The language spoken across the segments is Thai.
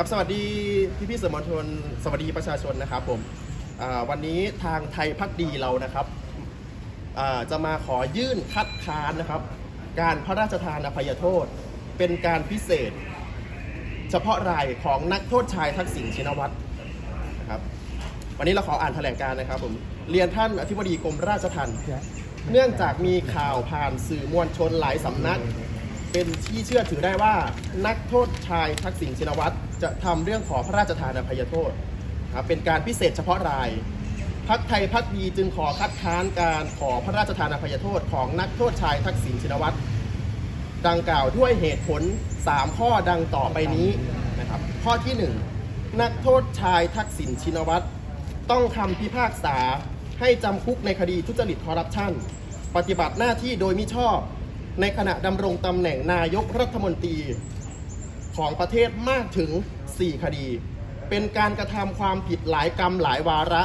ครับสวัสดีพี่พี่ๆสื่อมวลชนสวัสดีประชาชนนะครับผมวันนี้ทางไทยพักดีเรานะครับจะมาขอยื่นคัดค้านนะครับ การพระราชทานอภัยโทษ เป็นการพิเศษ เฉพาะรายของนักโทษชายทักษิณชินวัตรนะครับวันนี้เราขออ่านแถลงการนะครับผมเรียนท่านอธิบดีกรมราชทัณฑ์เนื่องจากมีข่าวผ่านสื่อมวลชนหลายสำนัก เป็นที่เชื่อถือได้ว่านักโทษชายทักษิณชินวัตรจะทำเรื่องขอพระราชทานอภัยโทษครับเป็นการพิเศษเฉพาะราย พักไทยพักดีจึงขอคัดค้านการขอพระราชทานอภัยโทษของนักโทษชายทักษิณชินวัตรดังกล่าวด้วยเหตุผล 3 ข้อดังต่อไปนี้นะครับข้อที่ 1 นักโทษชายทักษิณชินวัตรต้องคำพิพากษาให้จำคุกในคดีทุจริตคอร์รัปชันปฏิบัติหน้าที่โดยมิชอบ ในขณะดำรงตำแหน่งนายกรัฐมนตรีของประเทศมากถึง 4 คดี เป็นการกระทำความผิดหลายกรรมหลายวาระ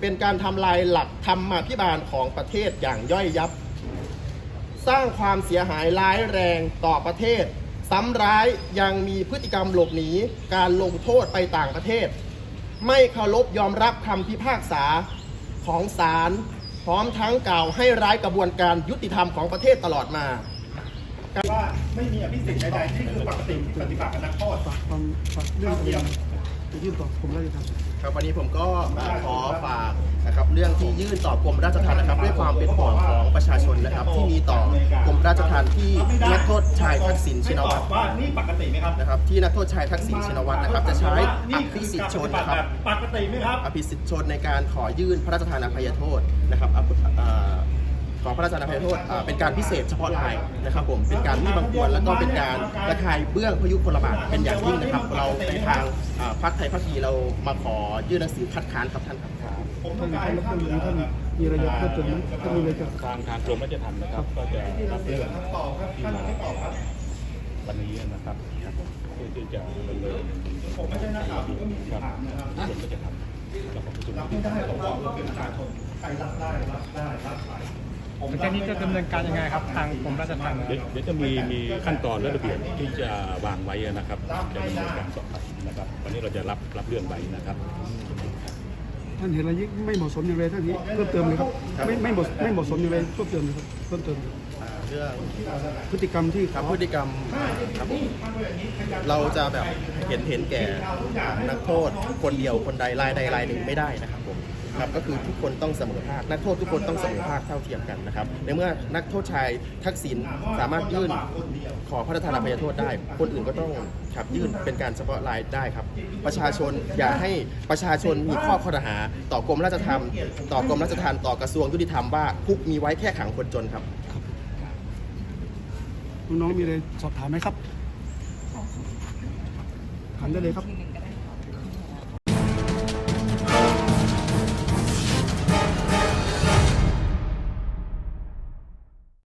เป็นการทำลายหลักธรรมาภิบาลของประเทศอย่างย่อยยับ สร้างความเสียหายร้ายแรงต่อประเทศ ซ้ำร้ายยังมีพฤติกรรมหลบหนี การลงโทษไปต่างประเทศ ไม่เคารพยอมรับคำพิพากษาของศาลพร้อมทั้งกล่าวให้ร้ายกระบวนการยุติธรรมของประเทศตลอดมา ว่าไม่มีอภิสิทธิ์ใดๆนี่คือปกติปฏิบัติกับนักโทษฝากความฝากเรื่องอะไรจะยื่นต่อกรมราชทัณฑ์ครับวันนี้ผมก็มาขอฝากนะครับเรื่องที่ยื่นต่อกรมราชทัณฑ์นะครับด้วยความเป็นห่วงของประชาชนนะครับที่มีต่อกรมราชทัณฑ์ที่นักโทษชายทักษิณชินวัตรว่านี่ปกติไหมครับนะครับที่นักโทษชายทักษิณชินวัตรนะครับจะใช้อภิสิทธิชนนะครับปกติไหมครับอภิสิทธิชนในการขอยื่นพระราชทานอภัยโทษนะครับ อะอ่าขอพระราชทานอภัยโทษเป็นการพิเศษเฉพาะรายนะครับผมเป็นการไม่บังควรแล้วก็เป็นการระคายเบื้องพยุพลบาทเป็นอย่างยิ่งนะครับ เราในทางพรรคไทยพักดีเรามาขอยื่นหนังสือคัดค้านครับท่านครับท่านท่านท่านมีท่านมีอะไรจะเพิ่มเติมไหมท่านมีอะไรจะทางทางกรมราชทัณฑ์นะครับ ก็จะรับเรื่องที่มาวันนี้นะครับเพื่อที่จะดำเนินผมไม่ใช่นักข่าวครับกรมราชทัณฑ์แล้วก็ประชุมไม่ได้ผมบอกว่าเป็นประชาชนใครรับได้รับได้ รับไปหลังจากนี้จะดำเนินการยังไงครับทางกรมราชทัณฑ์เดี๋ยวเดี๋ยวจะมีมีขั้นตอนและระเบียบที่จะวางไว้นะครับจะดำเนินการต่อไปนะครับวันนี้เราจะรับรับเรื่องไว้นะครับท่านเห็นอะไรยิ่งไม่เหมาะสมอย่างไรท่านนี้เพิ่มเติมเลยครับไม่ไม่เหมาะไม่เหมาะสมอย่างไรเพิ่มเติมเลยครับเพิ่มเติมอ่าเรื่องพฤติกรรมที่ครับพฤติกรรมครับผมเราจะแบบเห็นเห็นแก่นักโทษคนเดียวคนใดรายใดรายหนึ่งไม่ได้นะครับผม ครับก็คือทุกคนต้องเสมอภาคนักโทษทุกคนต้องเสมอภาคเท่าเทียมกันนะครับในเมื่อนักโทษชายทักษิณสามารถยื่นขอพระราชทานอภัยโทษได้ คนอื่นก็ต้องครับยื่นเป็นการเฉพาะรายได้ครับ ประชาชนอย่าให้ประชาชนมีข้อข้อรหา ต่อกรมราชทัณฑ์ต่อกรมราชทัณฑ์ต่อกระทรวงยุติธรรมว่าคุกมีไว้แค่ขังคนจนครับน้องๆมีอะไรสอบถามไหมครับถามได้เลยครับ